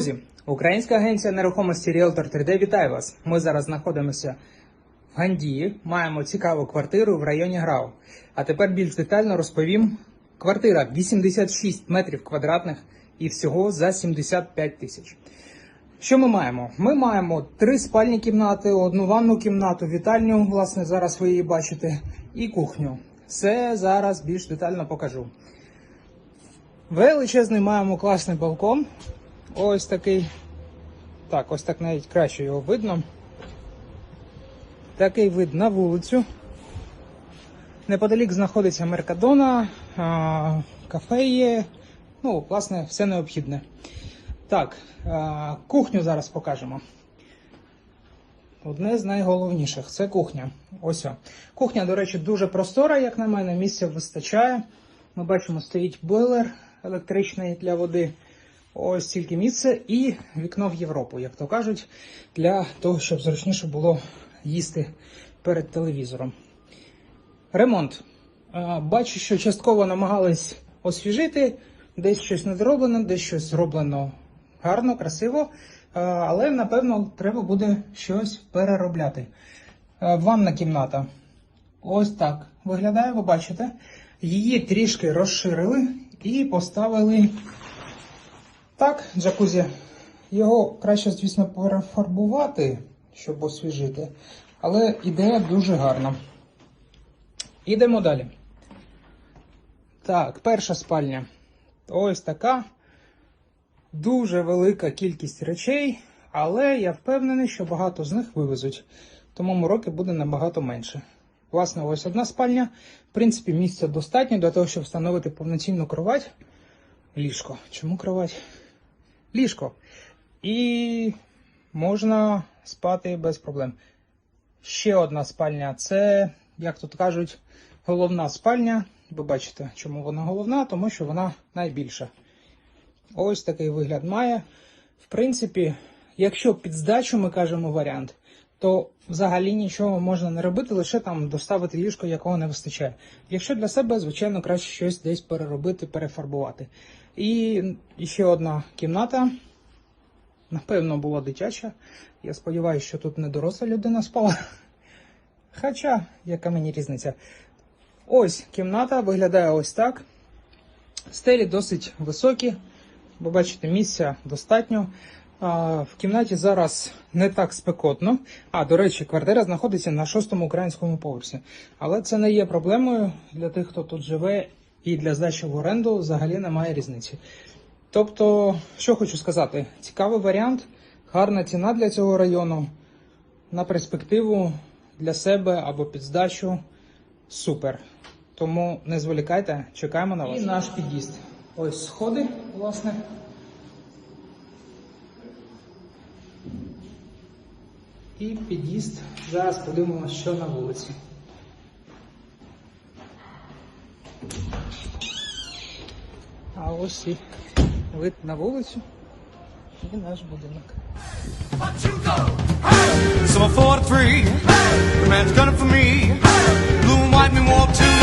Друзі, Українська агенція нерухомості Realtor 3D вітає вас. Ми зараз знаходимося в Гандії, маємо цікаву квартиру в районі Грау. А тепер більш детально розповім. Квартира 86 метрів квадратних і всього за 75 тисяч. Що ми маємо? Ми маємо три спальні кімнати, одну ванну кімнату, вітальню, власне, зараз ви її бачите, і кухню. Все зараз більш детально покажу. Величезний маємо класний балкон. Ось такий. Так, ось так навіть краще його видно. Такий вид на вулицю. Неподалік знаходиться Меркадона, кафе є. Ну, власне, все необхідне. Так, кухню зараз покажемо. Одне з найголовніших це кухня. Ось. о. Кухня, до речі, дуже простора, як на мене, місця вистачає. Ми бачимо, стоїть бойлер електричний для води. Ось тільки місце і вікно в Європу, як то кажуть, для того, щоб зручніше було їсти перед телевізором. Ремонт. Бачу, що частково намагались освіжити, десь щось не зроблено, десь щось зроблено гарно, красиво, але напевно треба буде щось переробляти. Ванна кімната. Ось так виглядає, ви бачите. Її трішки розширили і поставили так, джакузі. Його краще, звісно, перефарбувати, щоб освіжити. Але ідея дуже гарна. Ідемо далі. Так, перша спальня. Ось така. Дуже велика кількість речей, але я впевнений, що багато з них вивезуть. Тому мороки буде набагато менше. Власне, ось одна спальня. В принципі, місця достатньо для того, щоб встановити повноцінну кровать. Ліжко. Чому кровать? Ліжко. І можна спати без проблем. Ще одна спальня це, як тут кажуть, головна спальня. Ви бачите, чому вона головна, тому що вона найбільша. Ось такий вигляд має. В принципі, якщо під здачу ми кажемо варіант, то взагалі нічого можна не робити, лише там доставити ліжко, якого не вистачає. Якщо для себе, звичайно, краще щось десь переробити, перефарбувати. І ще одна кімната. Напевно, була дитяча. Я сподіваюся, що тут не доросла людина спала. Хоча, яка мені різниця? Ось кімната виглядає ось так. Стелі досить високі, бо бачите, місця достатньо. В кімнаті зараз не так спекотно. А, до речі, квартира знаходиться на шостому українському поверсі. Але це не є проблемою для тих, хто тут живе, і для здачі в оренду взагалі немає різниці. Тобто, що хочу сказати, цікавий варіант, гарна ціна для цього району. На перспективу для себе або під здачу супер. Тому не зволікайте, чекаємо на вас. І наш під'їзд. Ось сходи, власне. І під'їзд. Зараз подивимося, що на вулиці. А ось і вид на вулицю і наш будинок. Summer 43, the man's gunning for me. Blue and white, me walk tonight.